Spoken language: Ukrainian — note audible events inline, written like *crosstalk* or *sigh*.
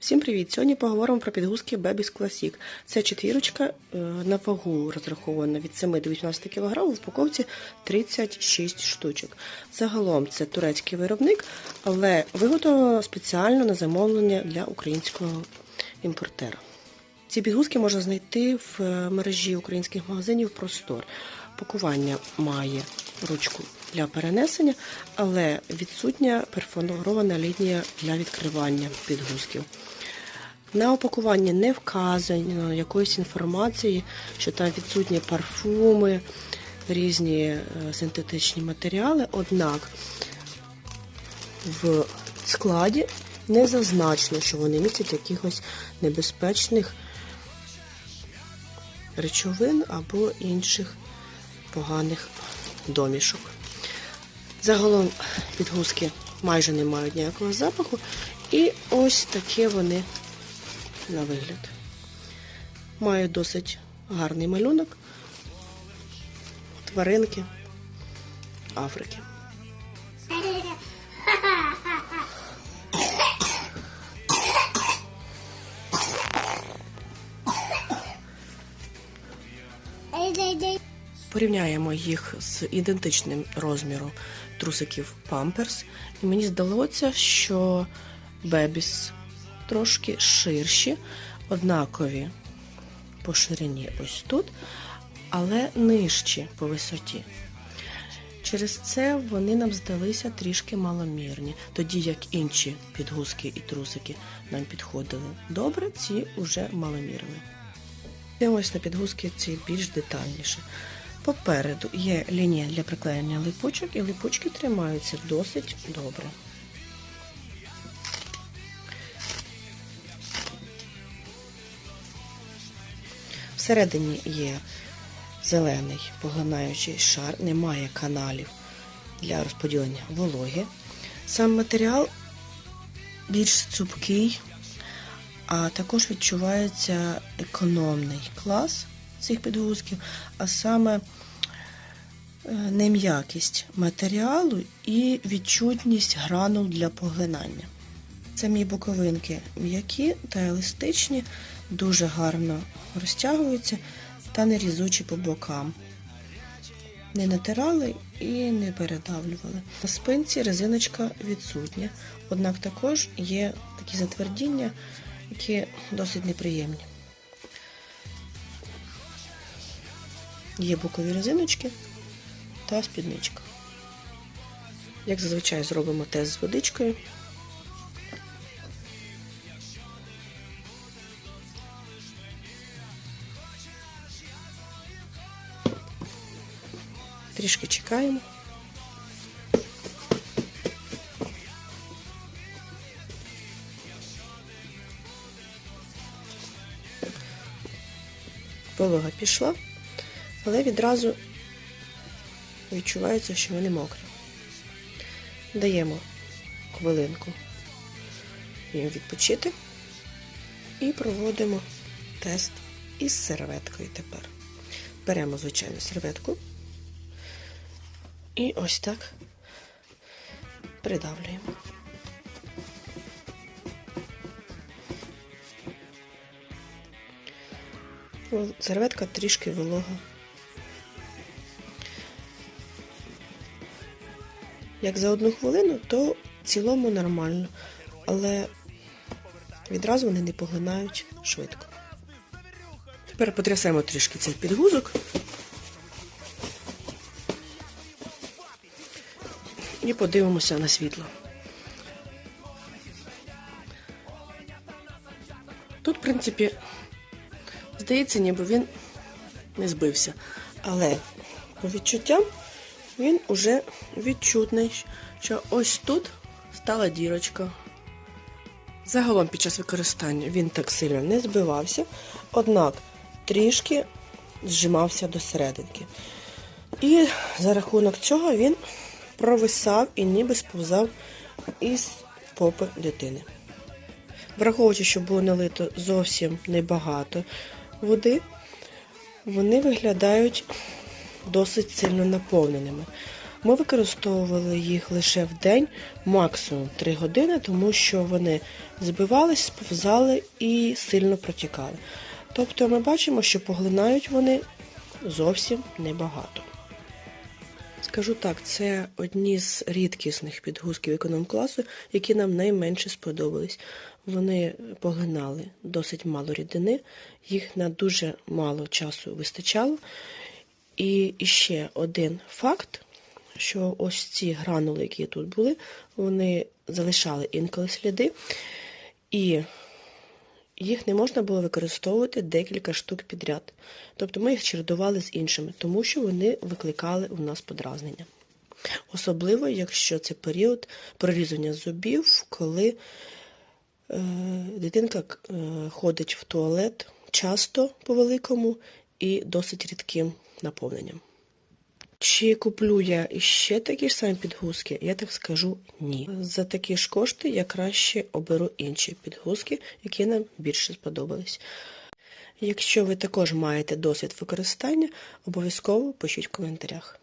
Всім привіт! Сьогодні поговоримо про підгузки Baby's Classic. Це четвірочка е, на вагу розрахована від 7 до 18 кг, в упаковці 36 штучок. Загалом це турецький виробник, але виготовлено спеціально на замовлення для українського імпортера. Ці підгузки можна знайти в е, мережі українських магазинів Простор. Пакування має ручку для перенесення, але відсутня перфорована лінія для відкривання підгузків. На опакуванні не вказано якоїсь інформації, що там відсутні парфуми, різні е, синтетичні матеріали. Однак в складі не зазначено, що вони містять якихось небезпечних речовин або інших поганих домішок. Загалом підгузки майже не мають ніякого запаху, і ось таке вони на вигляд. Мають досить гарний малюнок тваринки Африки. *laughs* Порівняємо їх з ідентичним розміром трусиків Pampers. І мені здалося, що Бебіс трошки ширші, однакові по ширині ось тут, але нижчі по висоті. Через це вони нам здалися трішки маломірні, тоді як інші підгузки і трусики нам підходили добре, ці вже маломірні. Дивимось на підгузки ці більш детальніше. Попереду є лінія для приклеєння липучок, і липучки тримаються досить добре. Всередині є зелений поглинаючий шар, немає каналів для розподілення вологи. Сам матеріал більш цупкий, а також відчувається економний клас цих підгузків, а саме е, нем'якість матеріалу і відчутність гранул для поглинання. Самі боковинки м'які та еластичні, дуже гарно розтягуються та не різучі по бокам. Не натирали і не передавлювали. На спинці резиночка відсутня, однак також є такі затвердіння, які досить неприємні. Є бокові резиночки та спідничка. Як зазвичай зробимо тест з водичкою. Трішки чекаємо. Волога пішла, але відразу відчувається, що вони мокрі. Даємо хвилинку їм відпочити і проводимо тест із серветкою тепер. Беремо звичайну серветку і ось так придавлюємо. Серветка трішки волога. Як за одну хвилину, то в цілому нормально, але відразу вони не поглинають швидко. Тепер потрясемо трішки цей підгузок. І подивимося на світло. Тут, в принципі, здається, ніби він не збився. Але по відчуттям він уже відчутний, що ось тут стала дірочка. Загалом під час використання він так сильно не збивався, однак трішки зжимався до серединки. І за рахунок цього він провисав і ніби сповзав із попи дитини. Враховуючи, що було налито зовсім небагато води, вони виглядають досить сильно наповненими. Ми використовували їх лише в день, максимум 3 години, тому що вони збивались, сповзали і сильно протікали. Тобто ми бачимо, що поглинають вони зовсім небагато. Скажу так, це одні з рідкісних підгузків економ-класу, які нам найменше сподобались. Вони поглинали досить мало рідини, їх на дуже мало часу вистачало. І ще один факт, що ось ці гранули, які тут були, вони залишали інколи сліди, і їх не можна було використовувати декілька штук підряд. Тобто ми їх чередували з іншими, тому що вони викликали у нас подразнення. Особливо, якщо це період прорізання зубів, коли е, дитинка е, ходить в туалет часто по великому і досить рідким наповненням. Чи куплю я ще такі ж самі підгузки? Я так скажу ні. За такі ж кошти я краще оберу інші підгузки, які нам більше сподобались. Якщо ви також маєте досвід використання, обов'язково пишіть в коментарях.